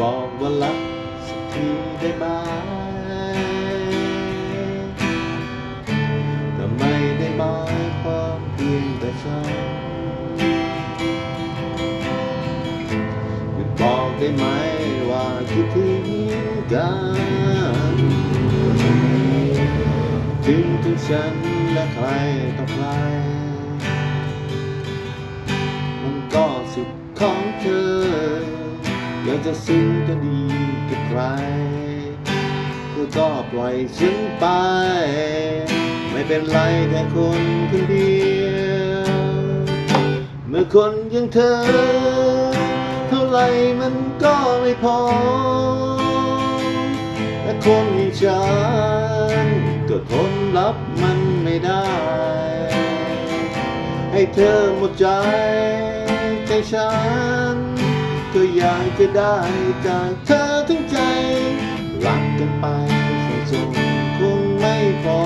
บอกว่ารักสักทีได้ไหมแต่ไม่ได้หมายความเพียงแต่ฉันหยุดบอกได้ไหมว่าคิดถึงกันถึงถึงฉันและใครต่อใครมันก็สิทธิ์ของเธอ อยากจะซึ้งจะดีกับใครก็ปล่อยฉันไป ไม่เป็นไรแค่คนคนเดียว เมื่อคนอยังเธอ เท่าไรมันก็ไม่พอแต่คนอย่างฉันก็ทนรับมันไม่ได้ ให้เธอหมดใจใจฉัน ก็อยากจะได้จากเธอทั้งใจ รักกันไปส่งคงไม่พอ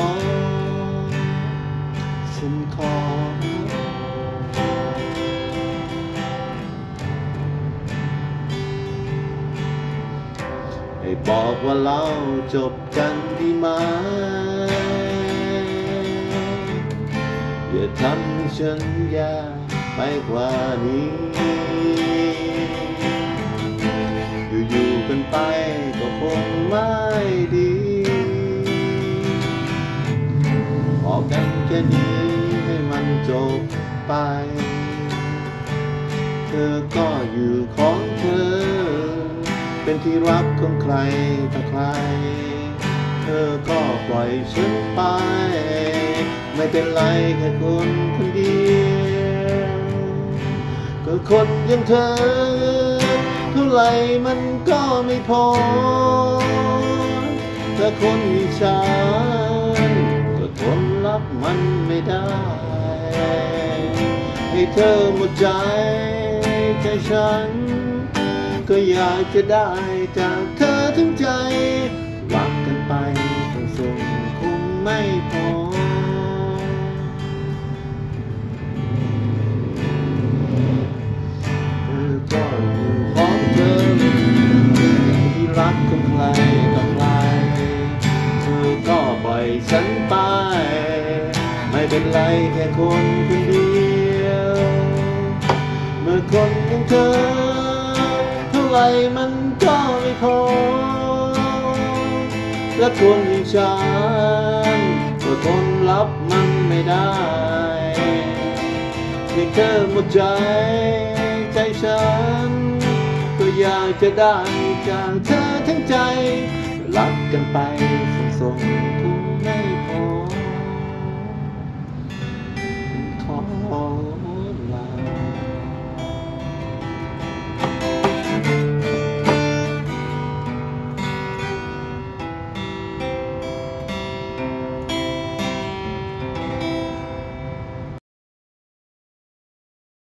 ฉันขอ ให้บอกว่าเราจบกันดีไหม อย่าทำให้ฉันยากไปกว่านี้ ค่นี้ให้มันจบไป เธอก็อยู่ของเธอ เป็นที่รักของใครต่อใคร เธอก็ปล่อยฉันไป ไม่เป็นไรแค่คนคนเดียวก็คนอยังเธอเท่าไรมันก็ไม่พอแต่คนอย่างฉัน รับมันไม่ได้ ให้เธอหมดใจใจฉัน ก็อยากจะได้จากเธอทั้งใจรักกันไปส่งส่งคงไม่พอเธอก็อยู่ของเธอที่รักของใครต่อใครเธอก็ปล่อยฉัน เป็นไรแค่คนคนเดียว เมื่อคนอย่างเธอเท่าไรมันก็ไม่พอ และคนอย่างฉันก็ทนรับมันไม่ได้ให้เธอหมดใจใจฉัน ก็อยากจะได้จากเธอทั้งใจ รักกันไปส่งส่งคง